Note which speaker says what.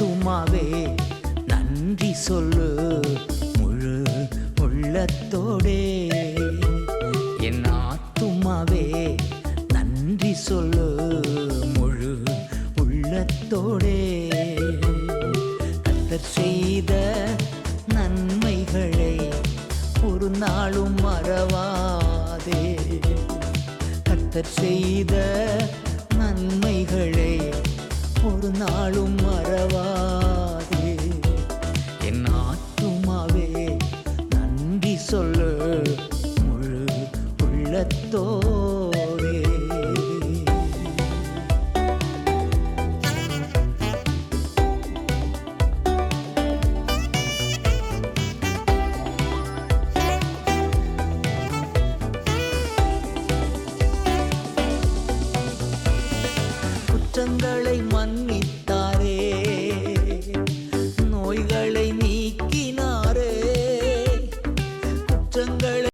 Speaker 1: ஆத்துமாவே நன்றி சொல்லு முழு உள்ளத்தோடே. என் ஆத்துமாவே நன்றி சொல்லு முழு உள்ளத்தோடே. கத்தர் செய்த நன்மைகளை ஒரு நாளும் மறவாதே. கத்தர் செய்த நன்மைகளை உள்ளத்தோடே குற்றங்களை